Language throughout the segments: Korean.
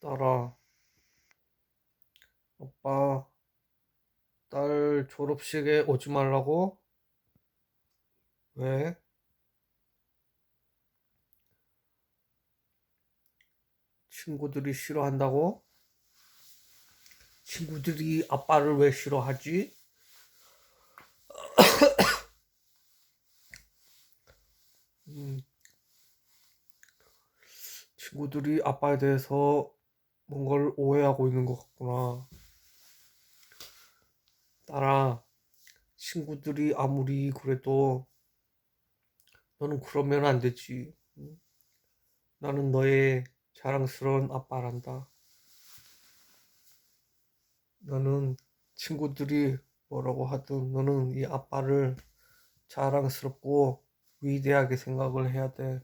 딸아, 아빠, 딸 졸업식에 오지 말라고? 왜? 친구들이 싫어한다고? 친구들이 아빠를 왜 싫어하지? 음, 친구들이 아빠에 대해서 뭔가를 오해하고 있는 것 같구나. 딸아, 친구들이 아무리 그래도 너는 그러면 안 되지. 응? 나는 너의 자랑스러운 아빠란다. 너는 친구들이 뭐라고 하든 너는 이 아빠를 자랑스럽고 위대하게 생각을 해야 돼.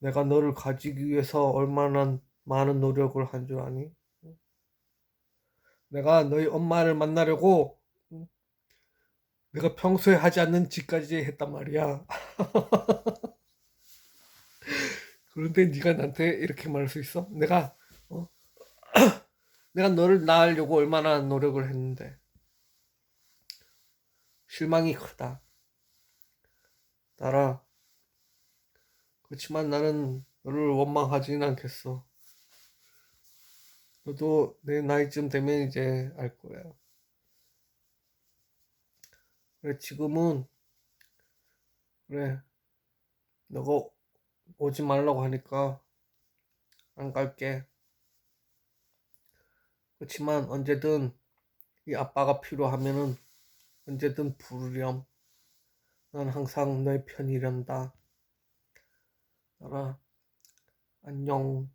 내가 너를 가지기 위해서 얼마나 많은 노력을 한 줄 아니? 내가 너희 엄마를 만나려고 응? 내가 평소에 하지 않는 짓까지 했단 말이야. 그런데 네가 나한테 이렇게 말할 수 있어? 내가 어? 내가 너를 낳으려고 얼마나 노력을 했는데 실망이 크다. 딸아, 그렇지만 나는 너를 원망하지는 않겠어. 너도 내 나이쯤 되면 이제 알 거야. 그래, 지금은 그래, 너가 오지 말라고 하니까 안 갈게. 그렇지만 언제든 이 아빠가 필요하면은 언제든 부르렴. 난 항상 너의 편이란다. 알아. 안녕.